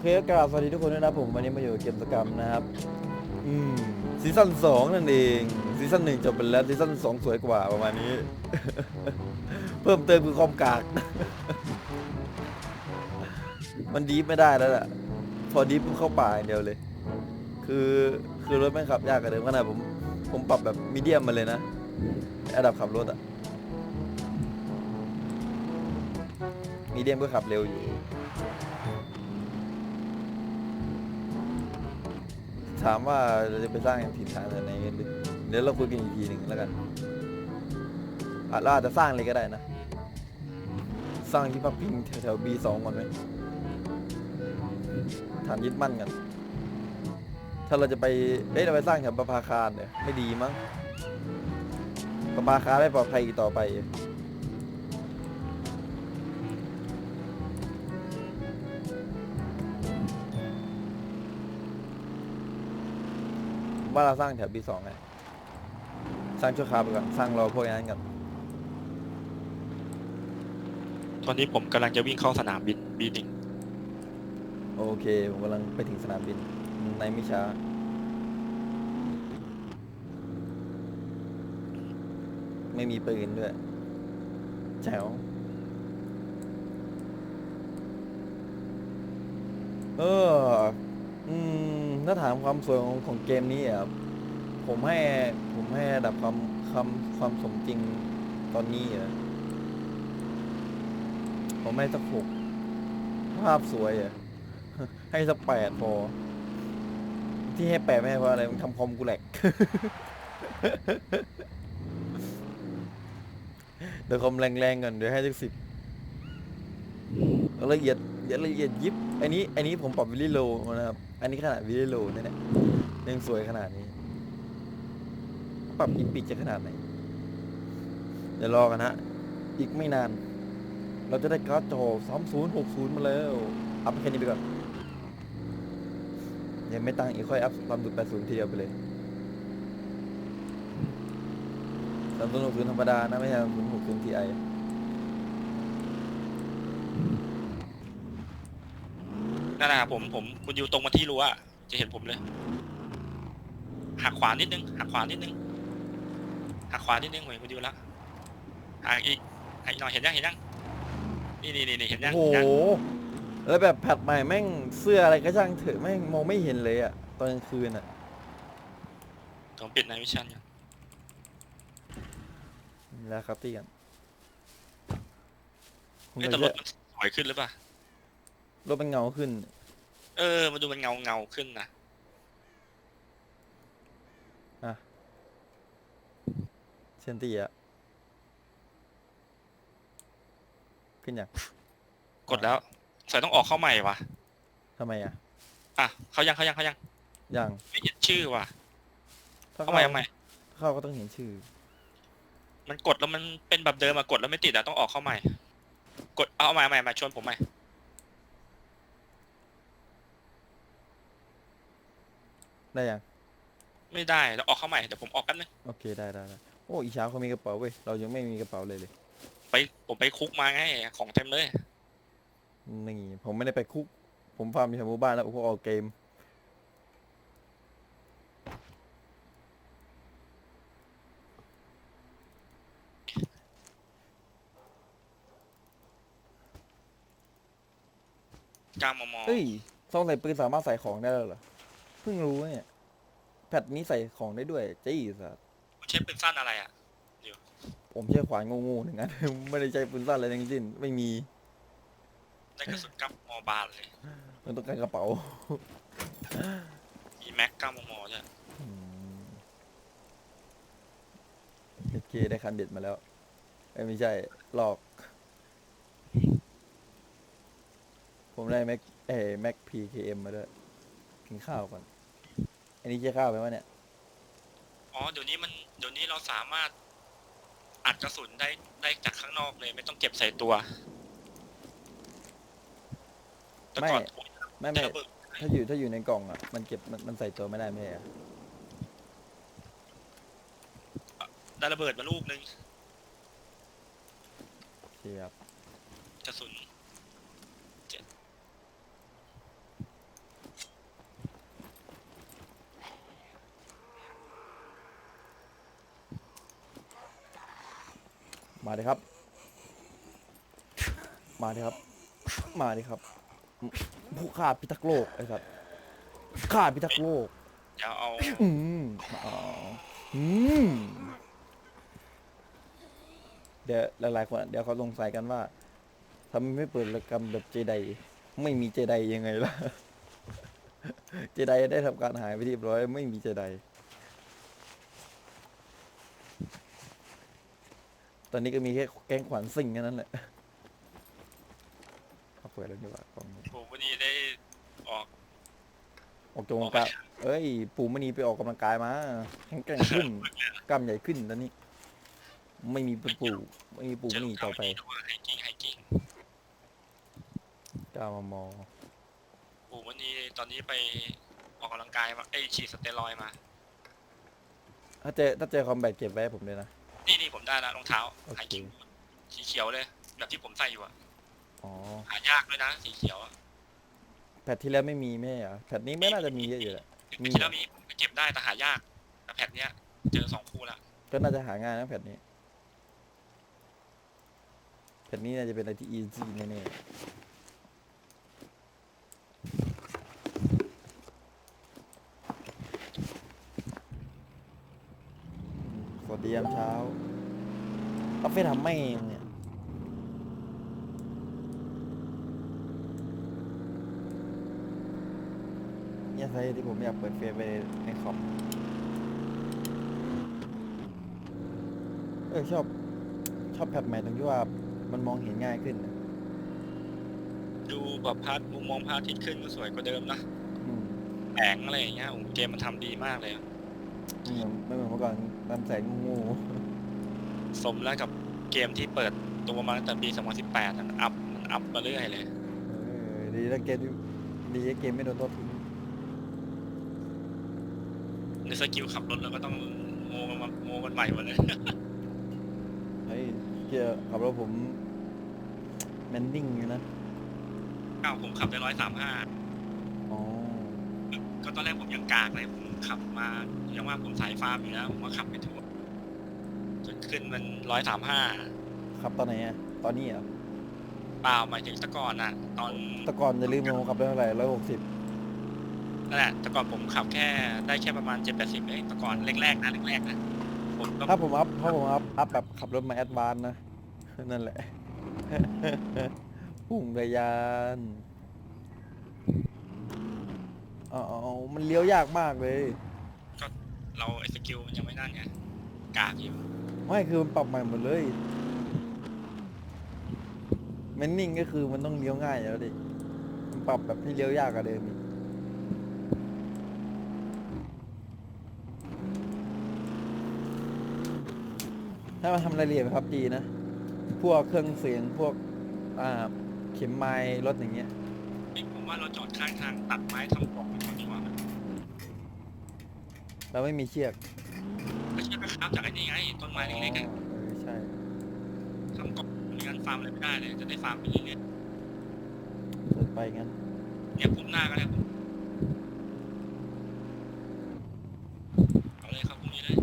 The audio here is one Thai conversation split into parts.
เคกราบสวัสดีทุกคนด้วยนะผมวันนี้มาอยู่เกมสกรรมนะครับ อืมซีซั่นสองนั่นเองซีซั่นหนึ่งจบไปแล้วซีซั่นสองสวยกว่าประมาณนี้ เพิ่มเติมคือความกาก มันดีฟไม่ได้แล้วล่ะ พอดีฟเข้าป่าอย่างเดียวเลย คือคือรถแม่ขับยากกว่าเดิมขนาดผม ผมปรับแบบมีเดียมมาเลยนะระดับขับรถอะมีเดียมก็ขับเร็วอยู่ ถามว่าเราจะไปสร้างถิ่นฐานอะไรในกันเดี๋ยวเราคุยกันอีกทีหนึ่งแล้วกันอะเราอาจจะสร้างเลยก็ได้นะ สร้างที่พักพิงแถวๆ B2 ก่อนไหมฐานยึดมั่นกัน ถ้าเราจะไปเอ๊ะเราไปสร้างแถวประภาคารเนี่ยไม่ดีมั้งประภาคารไม่ปลอดภัยอีกต่อไป ว่าเราสร้างแถว B2 ไงสร้างชั่วคราวไปก่อนสร้างรอพวกนั้นกันตอนนี้ผมกำลังจะวิ่งเข้าสนามบินบีหนึ่งโอเคผมกำลังไปถึงสนามบินในไม่ช้าไม่มีปืนด้วยแจ๋วเออ อืม ถ้าถามความสวยของของเกมนี้อะผมให้ผมให้ระดับความความความสมจริงตอนนี้อะผมให้สักหกภาพสวยอะให้สักแปดพอ ที่ให้แปดไม่ให้เพราะอะไรมันทำคอมกูแหลก เดี๋ยวคอมแรงๆก่อนเดี๋ยวให้สักสิบละเอียดละเอียดยิบ อันนี้อันนี้ผมปรับวิลลี่โลนะครับ อันนี้ขนาดวิลลี่โลเนี่ยนะยังสวยขนาดนี้ ปรับอีปิกจะขนาดไหน เดี๋ยวรอกันฮะ อีกไม่นาน เราจะได้การ์ดจอ3060 มาแล้ว อัพแค่นี้ไปก่อน ยังไม่ตั้งอีกค่อยอัพความดุ80ทีเดียวไปเลย3060ธรรมดานะไม่ใช่3060 Ti นั่นแหละผมผมคุณอยู่ตรงมาที่รั้วอะจะเห็นผมเลย หักขวานิดนึง หักขวานิดนึง หักขวานิดนึงเหมือนคุณอยู่ละหักอีกหักอีกหน่อยเห็นยังเห็นยังนี่นี่นี่นี่เห็นยังโอ้โหเห็นยังแล้วแบบแพทใหม่แม่งเสื้ออะไรก็ช่างเถอะแม่งมองไม่เห็นเลยอะตอนกลางคืนอะผมปิดในวิชั่นอยู่แล้วครับตีกันผมเอ้ยอยาแต่กรจะถมันสวยขึ้นหรือเปล่า รถมันเงาขึ้น เออมันดูมันเงาเงาขึ้นนะเชนตี้อะขึ้นอย่างกดแล้วใส่ต้องออกเข้าใหม่วะทำไมอะอะเขายังเขายังเขายังอย่างไม่เห็นชื่อว่ะถ้าเข้าใหม่เข้าใหม่เข้าก็ต้องเห็นชื่อ มันกดแล้วมันเป็นแบบเดิมมากดแล้วไม่ติดอะต้องออกเข้าใหม่ กดเอาเอาใหม่เอาใหม่มาชวนผมใหม่ ได้ยังไม่ได้แล้วออกเข้าใหม่เดี๋ยวผมออกกันนึงโอเคได้ได้ได้โอ้อีเช้าเขามีกระเป๋าเว้ยเรายังไม่มีกระเป๋าเลยเลยไปผมไปคุกมาไงของเต็มเลยนี่ผมไม่ได้ไปคุก ผมฟาร์มอยู่แถวหมู่บ้านแล้วผมก็ออกเกมกามมเฮ้ยซองใส่ปืนสามารถใส่ของได้แล้วเหรอ เพิ่งรู้เนี่ย แพทนี้ใส่ของได้ด้วยจี้สัสคุณใช้ปืนสั้นอะไรอะผมใช้ขวานงูๆหนึ่งอัน ไม่ได้ใช้ปืนสั้นอะไรทั้งสิ้น ไม่มีได้กระสุนกับมอบาลเลย มันต้องการกระเป๋า มีแม็กกามมใช่อืมโอเคได้คันเด็ดมาแล้วเอ้ยไม่ใช่ หลอก ผมได้แม็กเอแม็กพีเคเอ็มมาด้วย กินข้าวก่อน อันนี้ใช่ข้าวไหมวะเนี่ย อ๋อเดี๋ยวนี้มันเดี๋ยวนี้เราสามารถอัดกระสุนได้ได้จากข้างนอกเลย ไม่ต้องเก็บใส่ตัวแต่ก่อนไม่จะไม่ ระเบิดถ้าอยู่ถ้าอยู่ในกล่องอะ มันเก็บมันมันใส่ตัวไม่ได้ไม่ใช่เหรอได้ระเบิดมาลูกนึงโอเคครับกระสุน มาดิครับ มาดิครับ มาดิครับ ผู้ฆ่าพิทักษ์โลกไอ้สัตว์ฆ่าพิทักษ์โลกเดี๋ยวเอาอืมอ๋ออืมเดี๋ยวหลายๆคนเดี๋ยวเขาสงสัยกันว่าทำไมไม่เปิดระกรรมแบบเจไดไม่มีเจไดยังไงล่ะ เจไดได้ทำการหายไปที่เรียบร้อย ไม่มีเจได ตอนนี้ก็มีแค่แกงขวานซิ่งแค่นั้นแหละเอาเปิดแล้วดีกว่ากล้องนี้ผมวันนี้ได้ออกออกกำลังกายเอ้ย ปู่มณีไปออกกำลังกายมาแข็งแกร่งขึ้นกล้ามใหญ่ขึ้นตอนนี้ ไม่มีปู่ปู่ไม่มีปู่มณีต่อไปไฮกิ้งไฮกิ้งกล้ามามอปู่วันนี้ตอนนี้ไปออกกำลังกายมาเอ้ยฉีดสเตียรอยด์มา ถ้าเจอถ้าเจอคอมแบทเก็บไว้ให้ผมเลยนะนี่นี่ผม ได้ละรองเท้าโอเคไฮกิ้งสีเขียวเลย แบบที่ผมใส่อยู่อะอ๋อหายากด้วยนะ สีเขียวอะแพทที่แล้วไม่มีแม่เหรอแพทนี้ไม่น่าจะมีเยอะอยู่แหละ มีที่แล้วมีผมไปเก็บได้แต่หายากแต่แผ่นเนี้ยเจอสองคู่ละก็น่าจะหาง่ายนะแพทนี้แพทนี้น่าจะเป็นอะไรที่ easy แน่ๆสวัสดียามเช้าเอา ไปทำไม่เนี่ยเนี่ยสาเหตุที่ผมอยากเปิดเฟซไปในคอมเออชอบ ชอบแพทใหม่ตรงที่ว่ามันมองเห็นง่ายขึ้นนะดูแบบพาร์ทมุมมองพระอาทิตย์ขึ้นก็สวยกว่าเดิมนะอืมแสงอะไรอย่างเงี้ยโอ้โหเกมมันทำดีมากเลยอะไม่เหมือนไม่เหมือนเมื่อก่อนตามแสงงูสมแล้วกับ เกมที่เปิดตัวมาตั้งแต่ปี 2018มันอัพมันอัพมาเรื่อยเลย เออดีแล้วเกมที่ดีแล้วเกมไม่โดนตัวทิ้งในสกิลขับรถเราก็ต้องโมกันมาโมกันใหม่หมดเลยเฮ้ยเกียร์ขับรถผมแมนดิ้งอยู่นะ เก้าผมขับได้ร้อยสามห้าอ๋อ ก็ตอนแรกผมยังกากเลย ผมขับมายังว่าผมสายฟาร์มอยู่แล้ว ผมก็ขับไปทั่วจน ขึ้นมันร้อยสามห้าขับตอนไหนอะตอนนี้เหรอะเปล่าหมายถึงแต่ก่อนอะตอนแต่ก่อนจะลืมผมขับได้เท่าไหร่ร้อยหกสิบนั่นแหละแต่ก่อนผมขับแค่ได้แค่ประมาณเจ็ดแปดสิบเองแต่ก่อนแรกๆนะแรกๆนะผมก็ถ้าผมอัพถ้าผมอัพอัพแบบขับรถมาแอดวานซ์นะ นั่นแหละปุ่งระยานอ๋อมันเลี้ยวยากมากเลย เราไอ้สกิลมันยังไม่นั่นไงกากอยู่ ไม่คือมันปรับใหม่หมดเลยแมนนิ่งก็คือมันต้องเลี้ยวง่ายอยู่แล้วดิมันปรับแบบให้เลี้ยวยากกว่าเดิมอีกถ้ามาทำรายละเอียดครับดีนะ พวกเครื่องเสียงพวกอ่าเข็มไม้รถอย่างเงี้ยเอ้ยผมว่าเราจอดข้างทางตัดไม้ทำกล่องกันก่อนดีกว่าไหมเราไม่มีเชือก ไม่ใช่ก็ครับจากไอ้นี่ไงต้นไม้เล็กๆอะเออใช่ ทำกล่องไม่งั้นฟาร์มอะไรไม่ได้เลย จะได้ฟาร์มไปเรื่อยเดินไปงั้น ๆเนี่ยพุ่มหน้าก็ได้ผมเอาเลยครับพรุ่งนี้เลย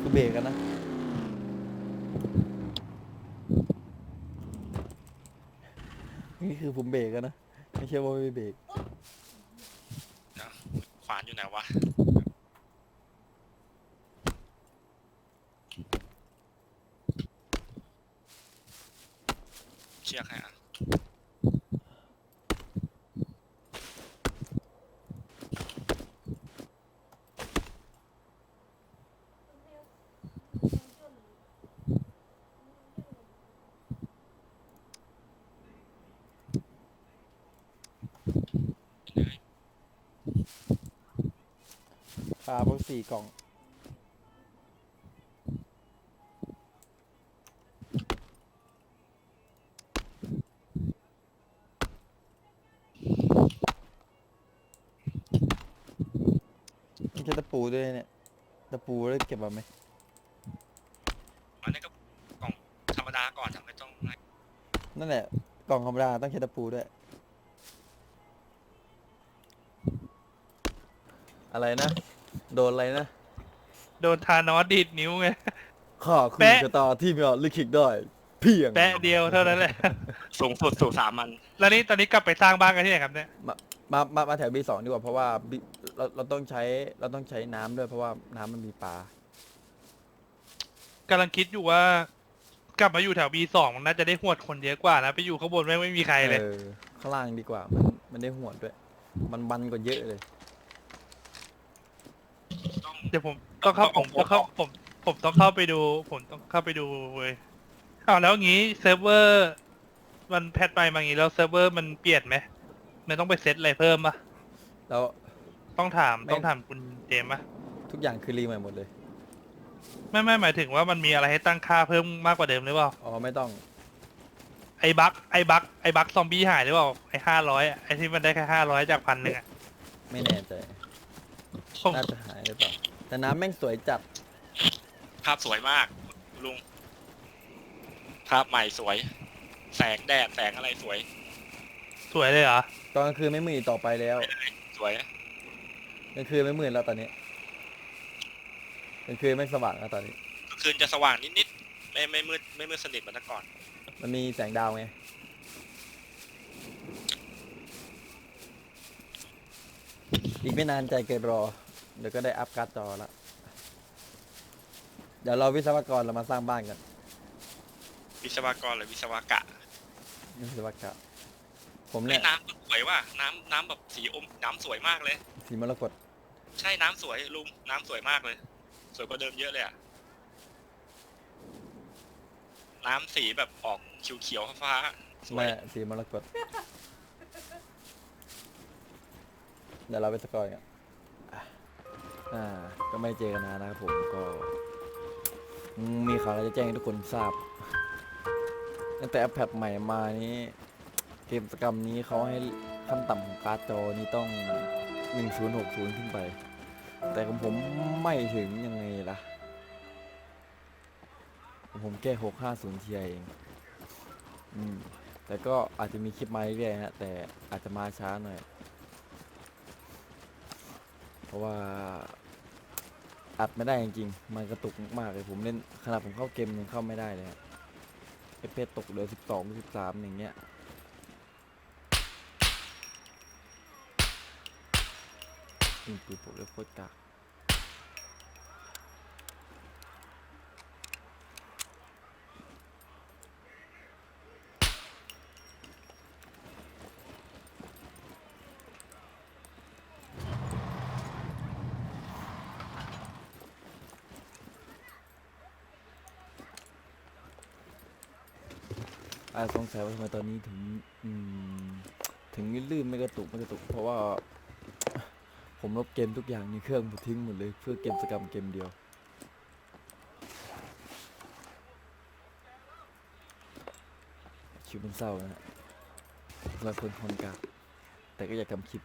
คือเบรกกันนะ นี่คือผมเบรกกันนะ ไม่ใช่ว่าไม่เบรกนะขวานอยู่ไหนวะเชือกให้อะ เป็นยังไง ปลาพวกสี่กล่อง ไม่ใช่ตะปูด้วยเนี่ย ตะปูแล้วเก็บมาไหม อันนี้ก็กล่องธรรมดาก่อนทำไม่ต้องให้นั่นแหละ กล่องธรรมดาต้องใช้ตะปูด้วย อะไรนะ โดนอะไรนะโโดนทานอสดีดนิ้วไง ข้าคือแปะ ชะตาที่มีอาจลิขิตได้ เพียงแปะเดียวเท่านั้นแหละ สูงสุดสู่สามันแล้วนี่ตอนนี้กลับไปสร้างบ้านกันที่ไหนครับเนี่ย มามามามาแถว B2 ดีกว่าเพราะว่า B เราเราต้องใช้เราต้องใช้น้ำด้วย เพราะว่าน้ำมันมีปลากำลังคิดอยู่ว่ากลับมาอยู่แถว B2 มันน่าจะได้หวดคนเยอะกว่านะไปอยู่ข้างบนไม่งไม่มีใครเลย เออข้างล่างดีกว่า มันมันได้หัวดด้วย มันบันกว่าเยอะเลยต้อง เดี๋ยวผมต้องเข้าผมต้องเข้าผมผมต้องเข้าไปดู ผมต้องเข้าไปดูเว้ยอ้าวแล้วงี้เซิร์ฟเวอร์ มันแพทไปมางี้แล้วเซิร์ฟเวอร์มันเปลี่ยนไหมมันต้องไปเซตอะไรเพิ่มปะแล้ว ต้องถามไม่ ต้องถามคุณเจมส์ปะทุกอย่างคือรีใหม่หมดเลย ไม่ไม่หมายถึงว่ามันมีอะไรให้ตั้งค่าเพิ่มมากกว่าเดิมหรือเปล่าอ๋อไม่ต้อง ไอ้บั๊กไอ้บั๊กไอ้บั๊กซอมบี้หายหรือเปล่าไอ้ห้าร้อยไอ้ที่มันได้แค่ห้าร้อยจากพันหนึ่งอะไม่แน่ใจผมน่าจะหายหรือเปล่า แต่น้ำแม่งสวยจัด ภาพสวยมาก ลุง ภาพใหม่สวย แสงแดดแสงอะไรสวย สวยเลยเหรอ ตอนกลางคืนไม่มืดอีกต่อไปแล้วสวย กลางคืนไม่มืดแล้วตอนนี้กลางคืนไม่สว่างแล้วตอนนี้กลางคืนจะสว่างนิดๆ ไม่ไม่มืดไม่มืดสนิทเหมือนแต่ก่อน มันมีแสงดาวไง อีกไม่นานใจเกินรอ เดี๋ยวก็ได้อัพการ์ดจอละเดี๋ยวเราวิศวกรเรามาสร้างบ้านกันวิศวกรหรือวิศวกะวิศวกรรมผมเฮ้เนี่ยยน้ำก็สวยว่ะน้ำน้ำแบบสีอมน้ำสวยมากเลย สีมรกตใช่น้ำสวยลุงน้ำสวยมากเลย สวยกว่าเดิมเยอะเลยอะน้ำสีแบบออกเขียวๆฟ้าๆสวยแม่สีมรกตเดี๋ยวเราวิศวกรกันอะ อ่าก็ไม่เจอกันนานนะครับผมก็ มีข่าวอะไรจะแจ้งให้ทุกคนทราบ ตั้งแต่แอปแพดใหม่มานี้เกมสกรรมนี้เขาให้ขั้นต่ำของการ์ดจอนี้ต้อง 1060 ขึ้นไป แต่ของผมไม่ถึงยังไงล่ะ ผมแค่650 Ti เอง อืม แต่ก็อาจจะมีคลิปมาเรื่อยๆฮะ แต่อาจจะมาช้าหน่อย เพราะว่า อัดไม่ได้จริงๆ มันกระตุกมากเลยผมเล่นขนาดผมเข้าเกมยังเข้าไม่ได้เลยเอฟเพตกเหลือสิบสองสิบสามอย่างเงี้ยยิงปืนผมเลยโคตรกาก อาจสงสัยว่าทำไมตอนนี้ถึงอืมถึงลื่นไม่กระตุกไม่กระตุก เพราะว่า ผมลบเกมทุกอย่างในเครื่องผมทิ้งหมดเลยเพื่อเกมสกรรมเกมเดียวชีวิตมันเศร้านะฮะสำหรับคนคนกากแต่ก็อยากทำคลิป